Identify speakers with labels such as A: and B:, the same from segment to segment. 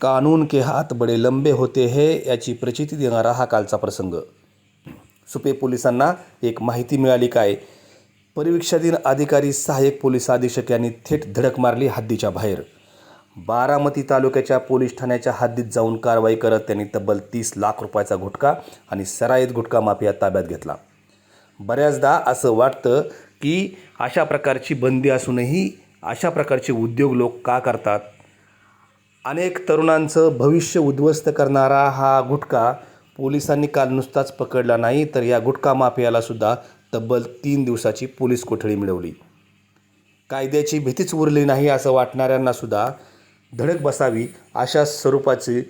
A: कानून के हात बडे लंबे होते हे याची प्रचिती देणारा हा कालचा प्रसंग. सुपे पोलिसांना एक माहिती मिळाली काय? परिवीक्षाधीन अधिकारी सहाय्यक पोलीस अधीक्षक यांनी थेट धडक मारली हद्दीच्या बाहेर. बारामती तालुक्याच्या पोलीस ठाण्याच्या हद्दीत जाऊन कारवाई करत त्यांनी तब्बल तीस लाख रुपयाचा गुटखा आणि सराईत गुटखा माफिया ताब्यात घेतला. बऱ्याचदा असं वाटतं की अशा प्रकारची बंदी असूनही अशा प्रकारचे उद्योग लोक का करतात? अनेक तरुणांचं भविष्य उद्ध्वस्त करणारा हा गुटखा पोलिसांनी काल नुसताच पकडला नाही तर या गुटखा माफियाला सुद्धा तब्बल तीन दिवसाची पोलीस कोठडी मिळवली. कायद्याची भीतीच उरली नाही असं वाटणाऱ्यांना सुद्धा धडक बसावी अशा स्वरूपाची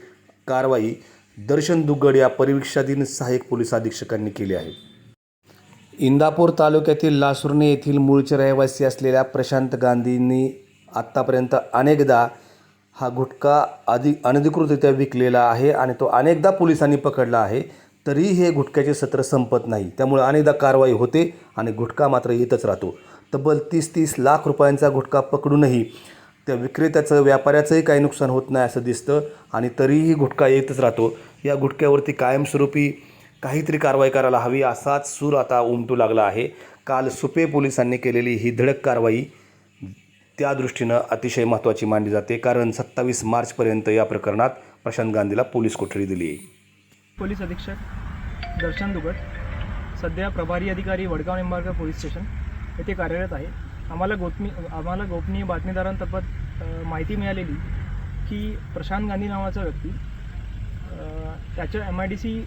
A: कारवाई दर्शन दुग्गड या परिवीक्षाधीन सहाय्यक पोलीस अधीक्षकांनी केली आहे. इंदापूर तालुक्यातील लासुर्णे येथील मूळचे रहिवासी असलेल्या प्रशांत गांधींनी आत्तापर्यंत अनेकदा हा गुटखा अधि अनधिकृतरित्या विकलेला आहे आणि तो अनेकदा पोलिसांनी पकडला आहे तरी हे गुटख्याचे सत्र संपत नाही. त्यामुळे अनेकदा कारवाई होते आणि गुटखा मात्र येतच राहतो. तब्बल तीस तीस लाख रुपयांचा गुटखा पकडूनही त्या विक्रेत्याचं व्यापाऱ्याचंही काही नुकसान होत नाही असं दिसतं आणि तरीही गुटखा येतच राहतो. या गुटख्यावरती कायमस्वरूपी काहीतरी कारवाई करायला हवी असाच सूर आता उमटू लागला आहे. काल सुपे पोलिसांनी केलेली ही धडक कारवाई त्या दृष्टीनं अतिशय महत्त्वाची मानली जाते कारण सत्तावीस मार्चपर्यंत या प्रकरणात प्रशांत गांधीला पोलीस कोठडी दिली. आहे
B: पोलीस अधीक्षक दर्शन दुगट सध्या प्रभारी अधिकारी वडगाव निंबाळकर पोलीस स्टेशन येथे कार्यरत आहे. आम्हाला गोपनी आम्हाला गोपनीय बातमीदारांतर्फत माहिती मिळालेली की प्रशांत गांधी नावाचा व्यक्ती त्याच्या एम आय डी सी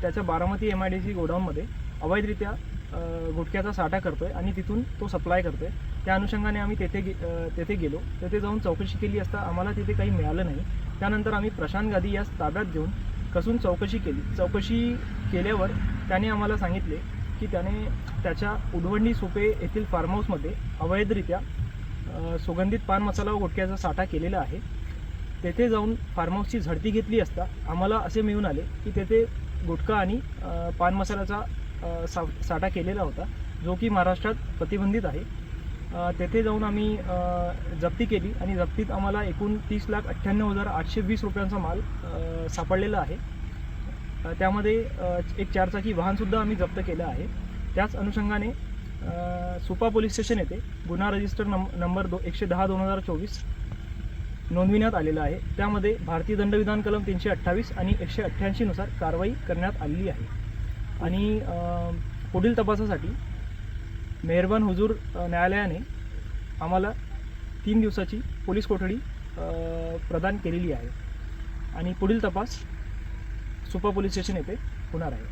B: त्याच्या Baramati M I D C गोडाऊनमध्ये अवैधरित्या गुटख्याचा साठा करतो आहे आणि तिथून तो सप्लाय करतो आहे त्या अनुषंगाने आम्ही तेथे गे तेथे गेलो. तेथे जाऊन चौकशी केली असता आम्हाला तिथे काही मिळालं नाही. त्यानंतर आम्ही प्रशांत गादी यास ताब्यात घेऊन कसून चौकशी केली. चौकशी केल्यावर त्याने आम्हाला सांगितले की त्याने त्याच्या उडवंडी सोपे येथील फार्म हाऊसमध्ये अवैधरित्या सुगंधित पान मसाला व गुटख्याचा साठा केलेला आहे. तेथे जाऊन फार्म हाऊसची झडती घेतली असता आम्हाला असे मिळून आले की तेथे गुटखा आणि पान मसाल्याचा सा साठा केलेला होता जो की महाराष्ट्रात प्रतिबंधित आहे. तेथे जाऊन आम्ही जप्ती केली आणि जप्तीत आम्हाला एकूण तीस लाख अठ्ठ्याण्णव हजार आठशे वीस रुपयांचा माल सापडलेला आहे. त्यामध्ये एक चारचाकी वाहनसुद्धा आम्ही जप्त केलं आहे. त्याच अनुषंगाने सुपा पोलीस स्टेशन येथे गुन्हा रजिस्टर नं नंबर दो एकशे दहा दोन हजार चोवीस नोंदविण्यात आलेला आहे. त्यामध्ये भारतीय दंडविधान कलम तीनशे अठ्ठावीस आणि एकशे अठ्ठ्याऐंशीनुसार कारवाई करण्यात आलेली आहे. आणि पुढील तपासासाठी मेहरबान हुजूर न्यायालयाने आम्हाला तीन दिवसाची पोलीस कोठडी प्रदान केलेली आहे. आणि पुढील तपास सुपा पोलीस स्टेशन येथे होणार आहे.